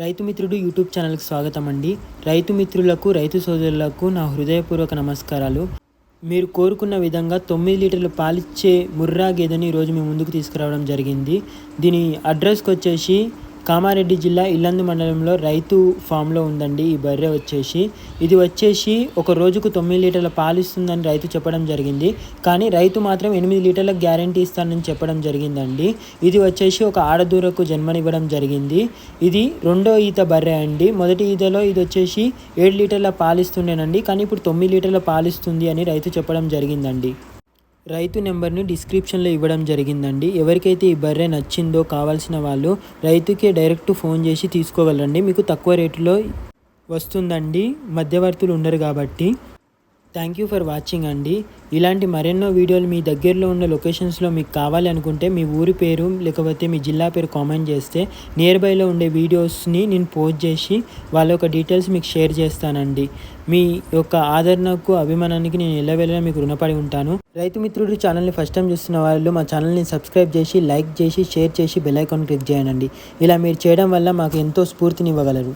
రైతు మిత్రుడు యూట్యూబ్ ఛానల్కి స్వాగతం అండి. రైతు మిత్రులకు రైతు సోదరులకు నా హృదయపూర్వక నమస్కారాలు. మీరు కోరుకున్న విధంగా తొమ్మిది లీటర్లు పాలిచ్చే ముర్రా గేదెని ఈరోజు మేము ముందుకు తీసుకురావడం జరిగింది. దీని అడ్రస్కి వచ్చేసి కామారెడ్డి జిల్లా ఇల్లందు మండలంలో రైతు ఫామ్లో ఉందండి ఈ బర్రె వచ్చేసి. ఇది వచ్చేసి ఒక రోజుకు తొమ్మిది లీటర్ల పాలు ఇస్తుందని రైతు చెప్పడం జరిగింది. కానీ రైతు మాత్రం ఎనిమిది లీటర్ల గ్యారంటీ ఇస్తానని చెప్పడం జరిగిందండి. ఇది వచ్చేసి ఒక ఆడదూరకు జన్మనివ్వడం జరిగింది. ఇది రెండో ఈత బర్రె అండి. మొదటి ఈతలో ఇది వచ్చేసి ఏడు లీటర్ల పాలిస్తుండేనండి కానీ ఇప్పుడు తొమ్మిది లీటర్ల పాలిస్తుంది అని రైతు చెప్పడం జరిగిందండి. రైతు నెంబర్ని డిస్క్రిప్షన్లో ఇవ్వడం జరిగిందండి. ఎవరికైతే ఈ బర్రె నచ్చిందో కావాల్సిన వాళ్ళు రైతుకే డైరెక్ట్ ఫోన్ చేసి తీసుకోగలరండి. మీకు తక్కువ రేటులో వస్తుందండి. మధ్యవర్తులు ఉండరు కాబట్టి. థ్యాంక్ యూ ఫర్ వాచింగ్ అండి ఇలాంటి మరెన్నో వీడియోలు మీ దగ్గరలో ఉన్న లొకేషన్స్లో మీకు కావాలి అనుకుంటే మీ ఊరి పేరు లేకపోతే మీ జిల్లా పేరు కామెంట్ చేస్తే నియర్ బైలో ఉండే వీడియోస్ని నేను పోస్ట్ చేసి వాళ్ళ యొక్క డీటెయిల్స్ మీకు షేర్ చేస్తానండి. మీ యొక్క ఆదరణకు అభిమానానికి నేను ఎలా వెళ్ళినా మీకు రుణపడి ఉంటాను. రైతు మిత్రుడు ఛానల్ని ఫస్ట్ టైం చూస్తున్న వాళ్ళు మా ఛానల్ని సబ్స్క్రైబ్ చేసి లైక్ చేసి షేర్ చేసి బెల్ ఐకాన్ క్లిక్ చేయండి. ఇలా మీరు చేయడం వల్ల మాకు ఎంతో స్ఫూర్తినివ్వగలరు